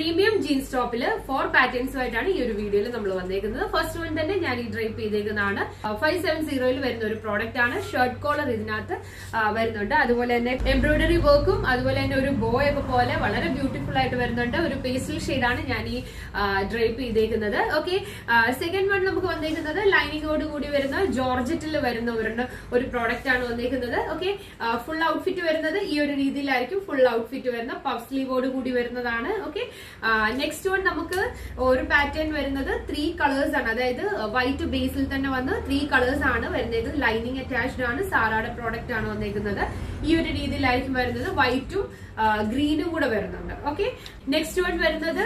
Premium jeans ടോപ്പിൽ four പാറ്റേൺസുമായിട്ടാണ് ഈ ഒരു വീഡിയോയിൽ നമ്മൾ വന്നേക്കുന്നത്. ഫസ്റ്റ് വൺ തന്നെ ഞാൻ ഈ ഡ്രൈപ്പ് ചെയ്തേക്കുന്നതാണ്. ഫൈവ് സെവൻ സീറോയിൽ വരുന്ന ഒരു പ്രോഡക്റ്റ് ആണ്. ഷർട്ട് കോളർ ഇതിനകത്ത് വരുന്നുണ്ട്. അതുപോലെ തന്നെ എംബ്രോയിഡറി വർക്കും അതുപോലെ തന്നെ ഒരു ബോ ഒക്കെ പോലെ വളരെ ബ്യൂട്ടിഫുൾ ആയിട്ട് വരുന്നുണ്ട്. ഒരു പേസ്റ്റൽ ഷെയ്ഡാണ് ഞാൻ ഈ ഡ്രൈപ്പ് ചെയ്തേക്കുന്നത്. ഓക്കെ സെക്കൻഡ് വൺ നമുക്ക് വന്നേക്കുന്നത് ലൈനിങ്ങോട് കൂടി വരുന്ന ജോർജറ്റിൽ വരുന്ന ഒരു പ്രോഡക്റ്റ് ആണ് വന്നേക്കുന്നത്. ഓക്കെ ഫുൾ ഔട്ട്ഫിറ്റ് വരുന്നത് ഈ ഒരു രീതിയിലായിരിക്കും. ഫുൾ ഔട്ട്ഫിറ്റ് വരുന്ന പഫ് സ്ലീവോട് കൂടി വരുന്നതാണ്. ഓക്കെ നെക്സ്റ്റ് വൺ നമുക്ക് ഒരു പാറ്റേൺ വരുന്നത് ത്രീ കളേഴ്സ് ആണ്. അതായത് വൈറ്റ് ബേസിൽ തന്നെ വന്ന് ത്രീ കളേഴ്സ് ആണ് വരുന്നത്. ലൈനിങ് അറ്റാച്ച്ഡ് ആണ് സാറായുടെ പ്രോഡക്റ്റ് ആണ് വന്നേക്കുന്നത്. ഈ ഒരു രീതിയിലായിരിക്കും വരുന്നത്. വൈറ്റും ഗ്രീനും കൂടെ വരുന്നുണ്ട്. ഓക്കെ നെക്സ്റ്റ് വൺ വരുന്നത്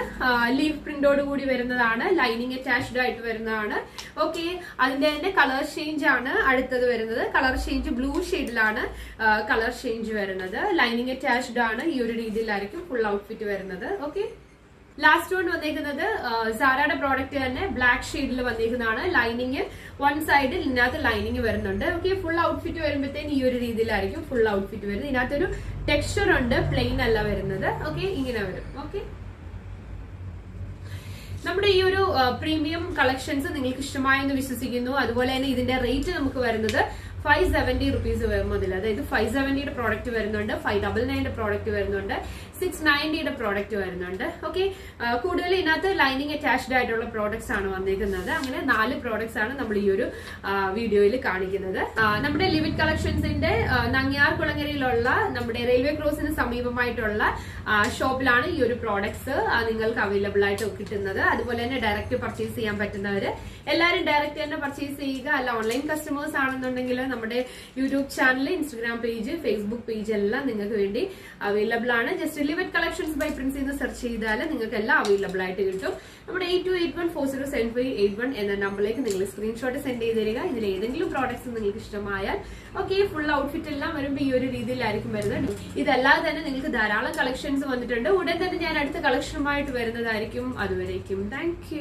ലീവ് പ്രിന്റോട് കൂടി വരുന്നതാണ്. ലൈനിങ് അറ്റാച്ച്ഡ് ആയിട്ട് വരുന്നതാണ്. ഓക്കെ അതിന്റെ തന്നെ കളർ ചേഞ്ച് ആണ് അടുത്തത് വരുന്നത്. കളർ ചേഞ്ച് ബ്ലൂ ഷെയ്ഡിലാണ് കളർ ചേഞ്ച് വരുന്നത്. ലൈനിങ് അറ്റാച്ച്ഡ് ആണ് ഈ ഒരു രീതിയിലായിരിക്കും ഫുൾ ഔട്ട്ഫിറ്റ് വരുന്നത്. ഓക്കെ ലാസ്റ്റ് വൺ വന്നേക്കുന്നത് സാറയുടെ പ്രോഡക്റ്റ് തന്നെ ബ്ലാക്ക് ഷെയ്ഡിൽ വന്നേക്കുന്നതാണ്. ലൈനിങ് വൺ സൈഡിൽ ഇതിനകത്ത് ലൈനിങ് വരുന്നുണ്ട്. ഓക്കെ ഫുൾ ഔട്ട്ഫിറ്റ് വരുമ്പോഴത്തേന് ഈ ഒരു രീതിയിലായിരിക്കും ഫുൾ ഔട്ട്ഫിറ്റ് വരുന്നത്. ഇതിനകത്തൊരു ടെക്സ്ചർ ഉണ്ട് പ്ലെയിൻ അല്ല വരുന്നത്. ഓക്കെ ഇങ്ങനെ വരും. ഓക്കെ നമ്മുടെ ഈ ഒരു പ്രീമിയം കളക്ഷൻസ് നിങ്ങൾക്ക് ഇഷ്ടമായെന്ന് വിശ്വസിക്കുന്നു. അതുപോലെ തന്നെ ഇതിന്റെ റേറ്റ് നമുക്ക് വരുന്നത് ഫൈവ് സെവന്റി റുപ്പീസ് മുതൽ അതായത് ഫൈവ് സെവന്റിയുടെ പ്രോഡക്റ്റ് വരുന്നുണ്ട് ഫൈവ് ഡബിൾ നയന്റെ പ്രോഡക്റ്റ് വരുന്നുണ്ട് സിക്സ് നയന്റിയുടെ പ്രോഡക്റ്റ് വരുന്നുണ്ട്. ഓക്കെ കൂടുതൽ ഇതിനകത്ത് ലൈനിങ് അറ്റാച്ച്ഡ് ആയിട്ടുള്ള പ്രോഡക്ട്സ് ആണ് വന്നിരിക്കുന്നത് അങ്ങനെ നാല് പ്രോഡക്ട്സ് ആണ് നമ്മൾ ഈ ഒരു വീഡിയോയിൽ കാണിക്കുന്നത്. നമ്മുടെ ലിവിറ്റ് കളക്ഷൻസിന്റെ നങ്ങ്യാർ കുളങ്ങരയിലുള്ള നമ്മുടെ റെയിൽവേ ക്രോസിന് സമീപമായിട്ടുള്ള ഷോപ്പിലാണ് ഈ ഒരു പ്രോഡക്ട്സ് നിങ്ങൾക്ക് അവൈലബിൾ ആയിട്ട് കിട്ടുന്നത്. അതുപോലെ തന്നെ ഡയറക്റ്റ് പർച്ചേസ് ചെയ്യാൻ പറ്റുന്നവര് എല്ലാവരും ഡയറക്റ്റ് തന്നെ പർച്ചേസ് ചെയ്യുക. അല്ല ഓൺലൈൻ കസ്റ്റമേഴ്സ് ആണെന്നുണ്ടെങ്കിൽ നമ്മുടെ YouTube channel Instagram page Facebook page എല്ലാം നിങ്ങൾക്ക് വേണ്ടി അവൈലബിൾ ആണ്. Just limit collections by prince എന്ന് സെർച്ച് ചെയ്താൽ നിങ്ങൾക്ക് എല്ലാം അവൈലബിൾ ആയിട്ട് കിട്ടും. നമ്മുടെ eight two eight one four zero seven five eight one എന്ന നമ്പറിലേക്ക് നിങ്ങൾ സ്ക്രീൻഷോട്ട് സെൻഡ് ചെയ്ത് തരിക. ഇതിൽ ഏതെങ്കിലും പ്രോഡക്ട്സ് നിങ്ങൾക്ക് ഇഷ്ടമായാൽ ഓക്കെ ഫുൾ ഔട്ട്ഫിറ്റ് എല്ലാം വരുമ്പോൾ ഈ ഒരു രീതിയിലായിരിക്കും വരുന്നത്. ഇതല്ലാതെ തന്നെ നിങ്ങൾക്ക് ധാരാളം കളക്ഷൻസ് വന്നിട്ടുണ്ട്. ഉടൻ തന്നെ ഞാൻ അടുത്ത കളക്ഷനുമായിട്ട് വരുന്നതായിരിക്കും. അതുവരേക്കും താങ്ക്